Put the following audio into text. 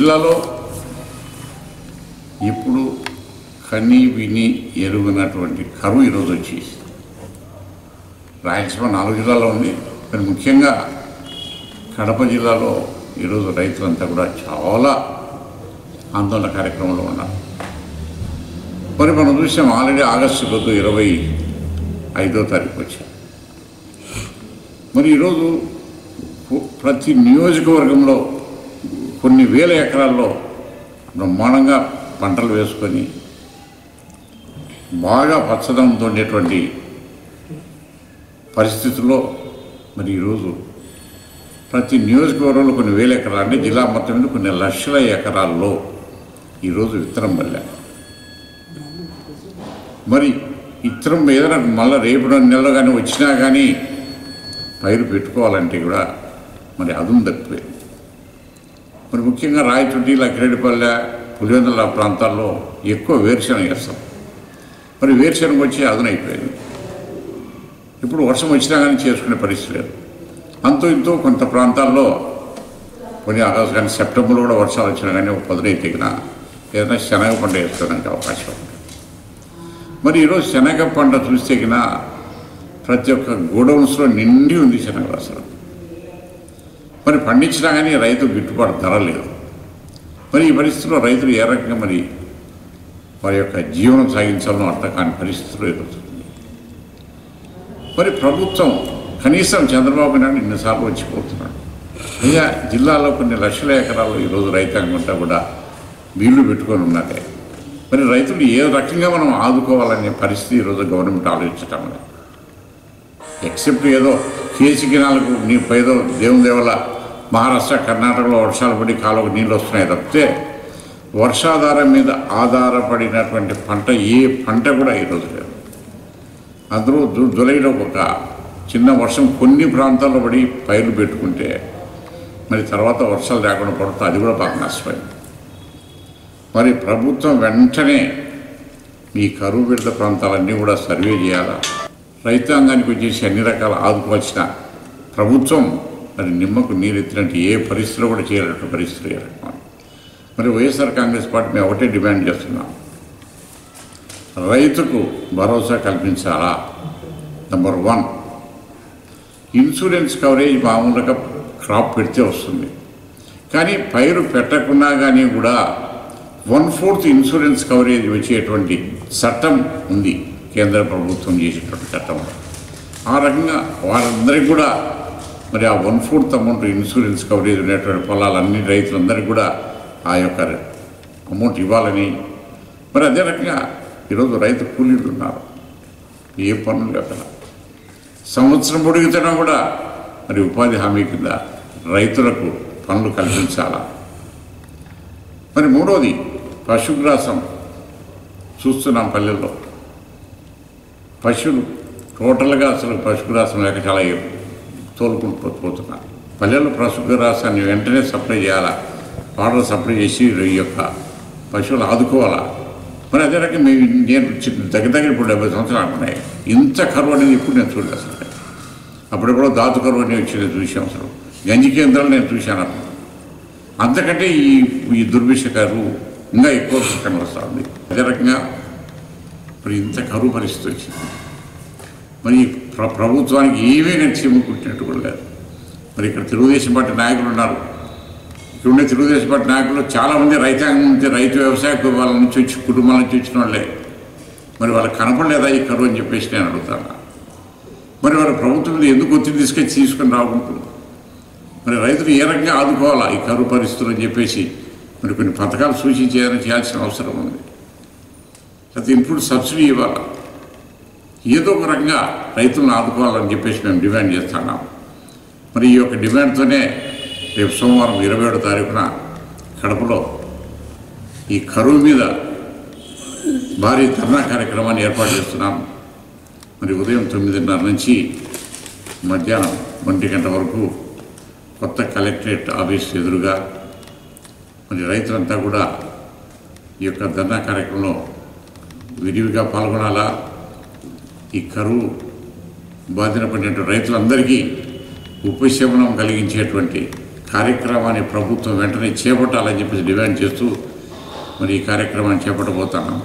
జిల్లాలో ఇప్పుడు కని విని ఎరుగినటువంటి కరువు ఈరోజు వచ్చేసి రాయలసీమ నాలుగు జిల్లాలో ఉంది. కానీ ముఖ్యంగా కడప జిల్లాలో ఈరోజు రైతులంతా కూడా చాలా ఆందోళన కార్యక్రమంలో ఉన్నారు. మరి మనం చూసాం ఆల్రెడీ ఆగస్టు కొద్దు ఇరవై ఐదో తారీఖు వచ్చాం మరి ఈరోజు ప్రతి నియోజకవర్గంలో కొన్ని వేల ఎకరాల్లో బ్రహ్మాండంగా పంటలు వేసుకొని బాగా పచ్చదనంతో ఉండేటువంటి పరిస్థితుల్లో మరి ఈరోజు ప్రతి నియోజకవర్గంలో కొన్ని వేల ఎకరాలు అంటే జిల్లా మొత్తం మీద కొన్ని లక్షల ఎకరాల్లో ఈరోజు విత్తనం వల్ల మరి విత్తనం ఏదైనా మళ్ళీ రేపు రెండు నెలలు కానీ వచ్చినా కానీ పైరు పెట్టుకోవాలంటే కూడా మరి అదుం తప్పిపోయింది. మరి ముఖ్యంగా రాయచుట్టి లక్కిరెడ్డిపల్లె పులివెందుల ప్రాంతాల్లో ఎక్కువ వేరుశనగ వేస్తాం. మరి వేరుశనగ వచ్చి అదునైపోయింది. ఇప్పుడు వర్షం వచ్చినా కానీ చేసుకునే పరిస్థితి లేదు. అంతో ఇంతో కొంత ప్రాంతాల్లో కొన్ని ఆగస్టు కానీ సెప్టెంబర్లో కూడా వర్షాలు వచ్చినా కానీ ఒక పదునై తెగిన ఏదైనా శనగ పంట వేసుకోవడానికి అవకాశం ఉంది. మరి ఈరోజు శనగ పంట చూస్తే ప్రతి ఒక్క గోడౌన్స్లో నిండి ఉంది శనగ అసలు మరి పండించినా కానీ రైతు గిట్టుబాటు ధర లేదు. మరి ఈ పరిస్థితిలో రైతులు ఏ రకంగా మరి వారి యొక్క జీవనం సాగించాలనో అర్థం కాని పరిస్థితులు ఎదుగుతుంది మరి ప్రభుత్వం కనీసం చంద్రబాబు నాయుడు ఇన్నిసార్లు వచ్చిపోతున్నాడు. అయ్యా జిల్లాలో కొన్ని లక్షల ఎకరాలు ఈరోజు రైతాంగం అంతా కూడా నీళ్ళు పెట్టుకొని ఉన్నదే. మరి రైతులు ఏ రకంగా మనం ఆదుకోవాలనే పరిస్థితి ఈరోజు గవర్నమెంట్ ఆలోచించటం లేదు. ఎక్సెప్ట్ ఏదో కేసు నాలుగు నీ పైదో దేవుని దేవల మహారాష్ట్ర కర్ణాటకలో వర్షాలు పడి కాలువకు నీళ్ళు వస్తున్నాయి తప్పితే వర్షాధారం మీద ఆధారపడినటువంటి పంట ఏ పంట కూడా ఈరోజు లేదు. అందరూ జు జులైలో ఒక చిన్న వర్షం కొన్ని ప్రాంతాల్లో పడి పైర్లు పెట్టుకుంటే మరి తర్వాత వర్షాలు లేకుండా పడుతుంది. అది కూడా బాగా నష్టపోయింది మరి ప్రభుత్వం వెంటనే ఈ కరువు విడత ప్రాంతాలన్నీ కూడా సర్వే చేయాలా? రైతాంగానికి వచ్చేసి అన్ని రకాల ఆదుకోవాల్సిన ప్రభుత్వం మరి నిమ్మకు నీరు ఎత్తినట్టు ఏ పరిస్థితిలో కూడా చేయాలంటే పరిస్థితులు మరి వైఎస్ఆర్ కాంగ్రెస్ పార్టీ మేము ఒకటే డిమాండ్ చేస్తున్నాం. రైతుకు భరోసా కల్పించాలా? నెంబర్ వన్ ఇన్సూరెన్స్ కవరేజ్ మామూలుగా క్రాప్ పెడితే వస్తుంది. కానీ పైరు పెట్టకున్నా కానీ కూడా వన్ ఫోర్త్ ఇన్సూరెన్స్ కవరేజ్ వచ్చేటువంటి చట్టం ఉంది. కేంద్ర ప్రభుత్వం చేసేటువంటి చట్టం. ఆ రకంగా వారందరికీ కూడా మరి ఆ one fourth amount insurance coverage ఉండేటువంటి పొలాలన్నీ రైతులందరికీ కూడా ఆ యొక్క అమౌంట్ ఇవ్వాలని. మరి అదే రకంగా ఈరోజు రైతు కూలీలు ఉన్నారు. ఏ పనులు అక్కడ సంవత్సరం పొడిగితేనా కూడా మరి ఉపాధి హామీ కింద రైతులకు పనులు కల్పించాలా. మరి మూడోది పశుగ్రాసం చూస్తున్నాం పల్లెల్లో. పశువులు టోటల్గా అసలు పశుగ్రాసం లేక చాలా తోలుకుంటూ పోతున్నారు. పల్లెల్లో పశుగ్రాసాన్ని వెంటనే సప్లై చేయాలా? వాటర్ సప్లై చేసి ఈ యొక్క పశువులు ఆదుకోవాలా? మరి అదే రకంగా మేము నేను దగ్గర దగ్గర ఇప్పుడు డెబ్బై సంవత్సరాలు ఉన్నాయి ఇంత కరువు అనేది ఇప్పుడు నేను చూడలేదు అసలు. అప్పుడెప్పుడో దాతు కరువు అనేది వచ్చి నేను చూసాం అసలు. గంజి కేంద్రాలు నేను చూశాను అప్పుడు. అంతకంటే ఈ ఈ దుర్భిష కరువు ఇంకా ఎక్కువ కనబడుతుంది అదే రకంగా ఇప్పుడు ఇంత కరువు పరిస్థితి వచ్చింది. మరి ప్ర ప్రభుత్వానికి ఏమీ నేను చీముకుంటున్నట్టు కూడా లేదు. మరి ఇక్కడ తెలుగుదేశం పార్టీ నాయకులు ఉన్నారు. ఇక్కడ ఉండే తెలుగుదేశం పార్టీ నాయకులు చాలామంది రైతాంగం నుంచి రైతు వ్యవసాయ వాళ్ళ నుంచి వచ్చి కుటుంబాల నుంచి వచ్చిన వాళ్ళే. మరి వాళ్ళకి కనపడలేదా ఈ కరువు అని చెప్పేసి నేను అడుగుతాను? మరి వాళ్ళ ప్రభుత్వం మీద ఎందుకు ఒత్తిడి తీసుకొచ్చి తీసుకొని రాకుంటుంది? మరి రైతులు ఏ రకంగా ఆదుకోవాలా ఈ కరువు పరిస్థితులు అని చెప్పేసి? మరి కొన్ని పథకాలు సూచించేదని చేయాల్సిన అవసరం ఉంది. అది ఇన్పుట్ సబ్సిడీ ఇవ్వాలా? ఏదో ఒక రకంగా రైతులను ఆదుకోవాలని చెప్పేసి మేము డిమాండ్ చేస్తున్నాం. మరి ఈ యొక్క డిమాండ్తోనే రేపు సోమవారం ఇరవై ఏడో తారీఖున కడపలో ఈ కరువు మీద భారీ ధర్నా కార్యక్రమాన్ని ఏర్పాటు చేస్తున్నాం. మరి ఉదయం తొమ్మిదిన్నర నుంచి మధ్యాహ్నం ఒంటి గంట వరకు కొత్త కలెక్టరేట్ ఆఫీస్ ఎదురుగా మరి రైతులంతా కూడా ఈ యొక్క ధర్నా కార్యక్రమంలో విరివిగా పాల్గొనాలా? ఈ కరువు బాధిన పడినటువంటి రైతులందరికీ ఉపశమనం కలిగించేటువంటి కార్యక్రమాన్ని ప్రభుత్వం వెంటనే చేపట్టాలని చెప్పేసి డిమాండ్ చేస్తూ మరి ఈ కార్యక్రమాన్ని చేపట్టబోతున్నాం.